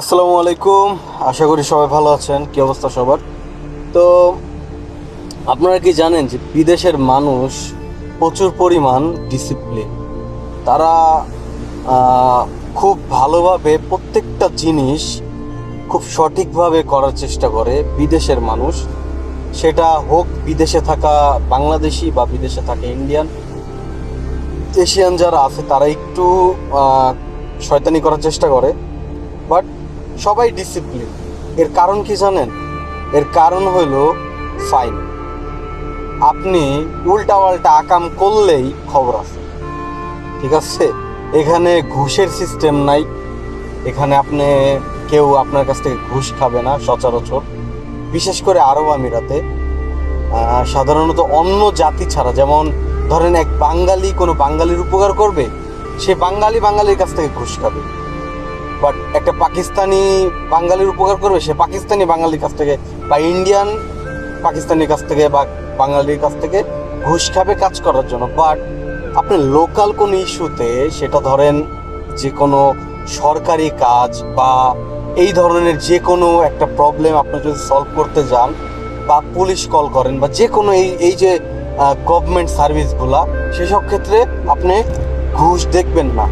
আসসালামু আলাইকুম। আশা করি সবাই ভালো আছেন। কি অবস্থা সবার? তো, আপনারা কি জানেন যে বিদেশের মানুষ প্রচুর পরিমাণ ডিসিপ্লিন তারা খুব ভালোভাবে প্রত্যেকটা জিনিস খুব সঠিকভাবে করার চেষ্টা করে বিদেশের মানুষ। সেটা হোক বিদেশে থাকা বাংলাদেশি বা বিদেশে থাকা ইন্ডিয়ান এশিয়ান যারা আছে, তারা একটু শয়তানি করার চেষ্টা করে। বাট সবাই ডিসিপ্লিন এর কারণ কি জানেন? এর কারণ হলো ফাইন আপনি উল্টা পাল্টা আকাম করলেই খবর আছে। ঠিক আছে? এখানে ঘুষের সিস্টেম নাই। এখানে আপনি কেউ আপনার কাছ থেকে ঘুষ খাবে না, সচরাচর। বিশেষ করে আরব আমিরাতে। সাধারণত অন্য জাতি ছাড়া, যেমন ধরেন এক বাঙালি কোনো বাঙালির উপকার করবে, সে বাঙালি বাঙালির কাছ থেকে ঘুষ খাবে। বাট একটা পাকিস্তানি বাঙালির উপকার করবে সে পাকিস্তানি বাঙালির কাছ থেকে বা ইন্ডিয়ান পাকিস্তানির কাছ থেকে বা বাঙালির কাছ থেকে ঘুষ খাবে কাজ করার জন্য। বাট আপনি লোকাল কোনো ইস্যুতে সেটা ধরেন যে কোনো সরকারি কাজ বা এই ধরনের যে কোনো একটা প্রবলেম আপনি যদি সলভ করতে যান বা পুলিশ কল করেন বা যে কোনো এই এই যে গভর্নমেন্ট সার্ভিসগুলা সেসব ক্ষেত্রে আপনি ঘুষ দেখবেন না।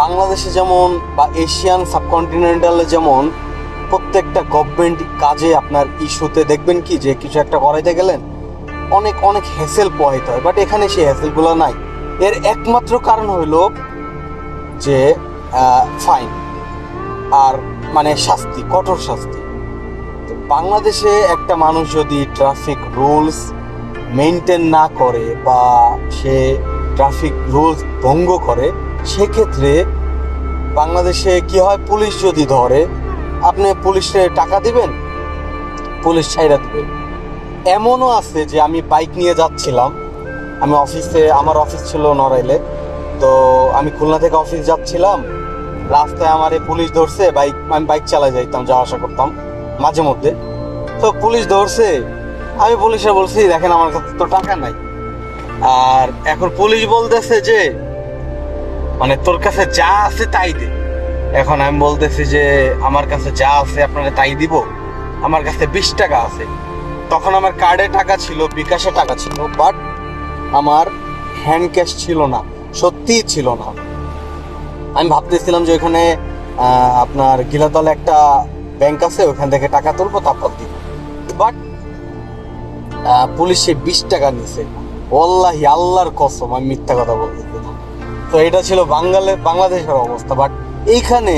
বাংলাদেশে যেমন বা এশিয়ান সাবকন্টিনেন্টালে যেমন প্রত্যেকটা গভর্নমেন্ট কাজে আপনার ইস্যুতে দেখবেন কি যে কিছু একটা করাইতে গেলেন, অনেক অনেক হ্যাসেল পোহাইতে হয়। বাট এখানে সেই হ্যাসেলগুলো নাই। এর একমাত্র কারণ হইল যে ফাইন আর মানে শাস্তি, কঠোর শাস্তি। তো বাংলাদেশে একটা মানুষ যদি ট্রাফিক রুলস মেনটেন না করে বা সে ট্রাফিক রুলস ভঙ্গ করে সেক্ষেত্রে বাংলাদেশে কি হয়? পুলিশ যদি ধরে, আপনি পুলিশে টাকা দিবেন? পুলিশ ছাইরা দিবে। এমনও আছে যে আমি বাইক নিয়ে যাচ্ছিলাম। আমি অফিসে, আমার অফিস ছিল নড়াইলে। তো আমি খুলনা থেকে অফিস যাচ্ছিলাম। রাস্তায় আমার পুলিশ ধরছে, বাইক, আমি বাইক চালাই যাইতাম, যাওয়া আসা করতাম মাঝে মধ্যে। তো পুলিশ ধরছে। আমি পুলিশে বলছি, দেখেন আমার কাছে তো টাকা নাই। আর এখন পুলিশ বলতেছে যে মানে তোর কাছে যা আছে তাই দে। এখন আমি বলতেছি যে, আমার কাছে যা আছে আপনারা তাই দিব। আমার কাছে বিশ টাকা আছে। তখন আমার কার্ডে টাকা ছিল, বিকাশে টাকা ছিল বাট আমার হ্যান্ড ক্যাশ ছিল না, সত্যিই ছিল না। আমি ভাবতেছিলাম যে ওখানে আপনার গিলাতলে একটা ব্যাংক আছে ওখান থেকে টাকা তুলবো, তারপর দিব। বাট পুলিশে বিশ টাকা নিছে। ওল্লাহি আল্লাহর কসম, আমি মিথ্যা কথা বলতেছি না। তো এটা ছিল বাঙালি বাংলাদেশের অবস্থা। বাট এইখানে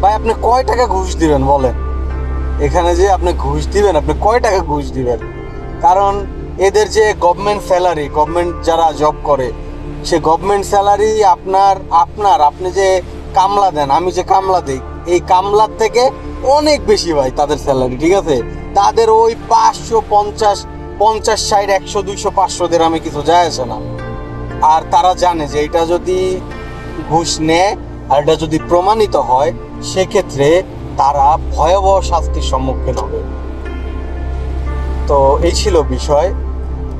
ভাই আপনি কয় টাকা ঘুষ দিবেন বলেন? এখানে যে আপনি ঘুষ দিবেন, আপনি কয় টাকা ঘুষ দিবেন? কারণ এদের যে গভর্নমেন্ট স্যালারি গভর্নমেন্ট যারা জব করে, সে গভর্নমেন্ট স্যালারি আপনার আপনার, আপনি যে কামলা দেন, আমি যে কামলা দিই, এই কামলার থেকে অনেক বেশি ভাই তাদের স্যালারি ঠিক আছে? তাদের ওই পাঁচশো পঞ্চাশ পঞ্চাশ, ষাট, একশো, দুইশো পাঁচশো দের আমি কিছু যায় আসে না। আর তারা জানে যে এটা যদি ঘুষ নেয় আর এটা যদি প্রমাণিত হয়, সেক্ষেত্রে তারা ভয়াবহ শাস্তির সম্মুখীন হবে। তো এই ছিল বিষয়।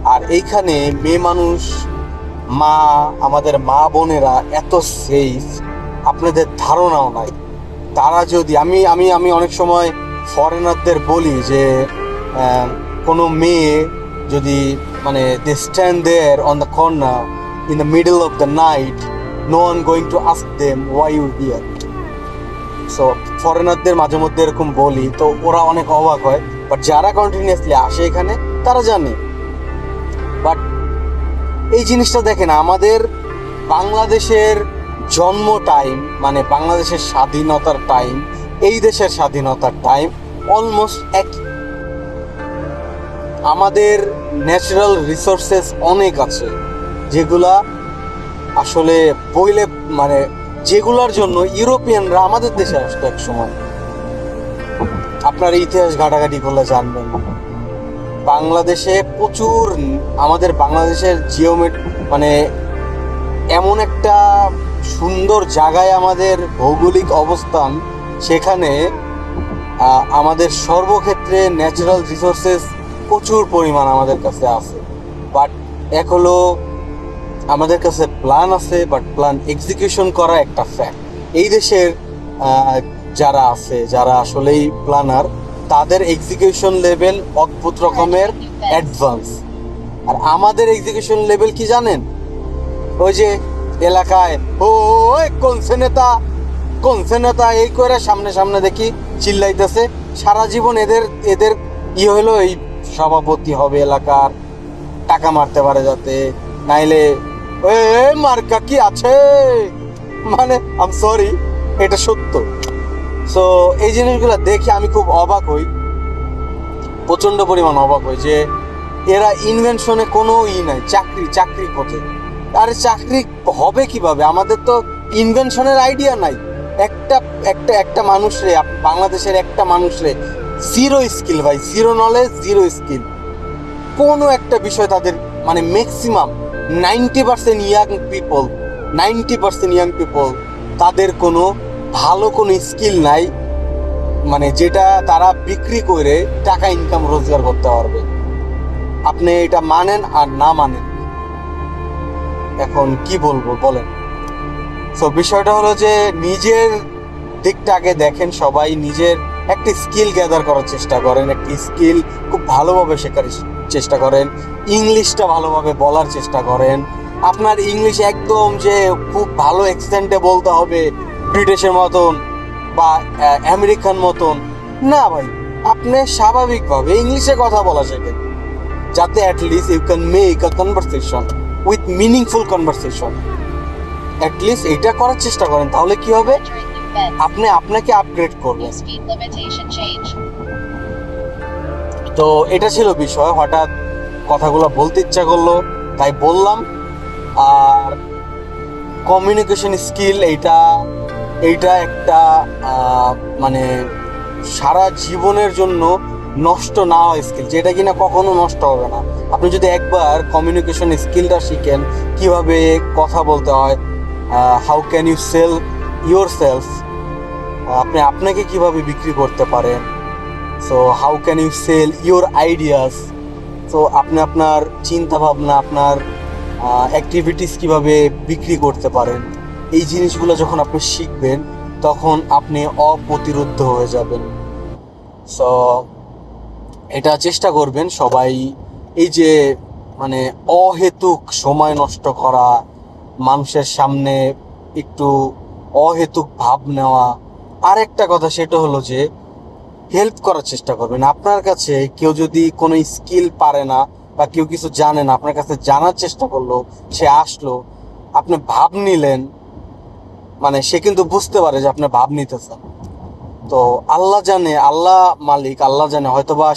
আর এইখানে মেয়ে মানুষ, মা, আমাদের মা বোনেরা এত সেফ আপনাদের ধারণাও নাই। তারা যদি, আমি আমি আমি অনেক সময় ফরেনারদের বলি যে কোনো মেয়ে যদি মানে they stand there on the corner in the middle of the night no one going to ask them why you here so ফরেনারদের মাঝে মধ্যে এরকম বলি, তো ওরা অনেক অবাক হয়। বাট যারা কন্টিনিউয়াসলি আসে এখানে, তারা জানে। বাট এই জিনিসটা দেখেন, আমাদের বাংলাদেশের জন্ম টাইম মানে বাংলাদেশের স্বাধীনতার টাইম এই দেশের স্বাধীনতার টাইম অলমোস্ট একই আমাদের ন্যাচারাল রিসোর্সেস অনেক আছে। যেগুলা আসলে বইলে মানে যেগুলার জন্য ইউরোপিয়ানরা আমাদের দেশে আসতো এক সময়। আপনার ইতিহাস ঘাটাঘাটি করলে জানবেন। বাংলাদেশে প্রচুর, আমাদের বাংলাদেশের জিওমেট মানে এমন একটা সুন্দর জায়গায় আমাদের ভৌগোলিক অবস্থান, সেখানে আমাদের সর্বক্ষেত্রে ন্যাচারাল রিসোর্সেস প্রচুর পরিমাণ আমাদের কাছে আছে। বাট এক হলো আমাদের কাছে প্ল্যান আছে বাট প্ল্যান এক্সিকিউশন করা একটা ফ্যাক্ট এই দেশের যারা আছে, যারা আসলেই প্ল্যানার তাদের এক্সিকিউশন লেভেল অদ্ভুত রকমের অ্যাডভান্স আর আমাদের এক্সিকিউশন লেভেল কি জানেন? ওই যে এলাকায়, ও কোন নেতা? কোন নেতা? এই করে সামনে সামনে দেখি চিল্লাইতেছে। সারা জীবন এদের এদের ই হলো এই সভাপতি হবে এলাকার, টাকা মারতে পারে যাতে, নাইলে মার্কা কি আছে? মানে আম সরি এটা সত্য। সো এই জিনিসগুলো দেখে আমি খুব অবাক হই। প্রচণ্ড পরিমাণ অবাক হই যে এরা ইনভেনশনে কোনো ই নাই, চাকরি চাকরি খোঁজে আরে চাকরি হবে কীভাবে? আমাদের তো ইনভেনশনের আইডিয়া নাই। একটা একটা একটা মানুষরে আপ- বাংলাদেশের একটা মানুষরে জিরো স্কিল ভাই জিরো নলেজ জিরো স্কিল কোনো একটা বিষয় তাদের মানে maximum ninety percent young people, ninety percent young people, তাদের কোনো ভালো কোনো স্কিল নাই মানে যেটা তারা বিক্রি করে টাকা ইনকাম রোজগার করতে পারবে। আপনি এটা মানেন আর না মানেন। এখন কি বলব, বলেন। তো বিষয়টা হলো যে নিজের দিকটা আগে দেখেন সবাই, নিজের একটি স্কিল গ্যাদার করার চেষ্টা করেন, একটি স্কিল খুব ভালোভাবে শেখার চেষ্টা করেন ইংলিশটা ভালোভাবে বলার চেষ্টা করেন। আপনার ইংলিশ একদম যে খুব ভালো এক্সেন্টে বলতে হবে ব্রিটিশের মতন বা আমেরিকান মতন। না ভাই আপনি স্বাভাবিকভাবে ইংলিশে কথা বলা শেখেন। যাতে at least you can make a conversation with meaningful conversation at least এটা করার চেষ্টা করেন তাহলে কি হবে. আপনি আপনাকে আপগ্রেড করবেন তো এটা ছিল বিষয়, হঠাৎ কথাগুলো বলতে ইচ্ছা করল, তাই বললাম। আর কমিউনিকেশন স্কিল এইটা এইটা একটা মানে সারা জীবনের জন্য নষ্ট না হয় স্কিল যেটা কিনা কখনো নষ্ট হবে না। আপনি যদি একবার কমিউনিকেশন স্কিলটা শিখেন, কীভাবে কথা বলতে হয় how can you sell yourself আপনি, আপনাকে কীভাবে বিক্রি করতে পারেন so how can you sell your ideas so আপনি আপনার চিন্তা ভাবনা আপনার অ্যাক্টিভিটিস কীভাবে বিক্রি করতে পারেন? এই জিনিসগুলো যখন আপনি শিখবেন, তখন আপনি অপ্রতিরোধ্য হয়ে যাবেন। সো এটা চেষ্টা করবেন সবাই, এই যে মানে অহেতুক সময় নষ্ট করা, মানুষের সামনে একটু অহেতুক ভাব নেওয়া। আরেকটা কথা সেটা হলো যে হেল্প করার চেষ্টা করবেন। আপনার কাছে কেউ যদি কোনো স্কিল পারে না বা কেউ কিছু জানে না, আপনার কাছে জানার চেষ্টা করল, সে আসলো, আপনি ভাব নিলেন মানে সে কিন্তু বুঝতে পারে যে আপনি ভাব নিতেছেন। তো আল্লাহ জানে, আল্লাহ মালিক, আল্লাহ জানে, হয়তোবা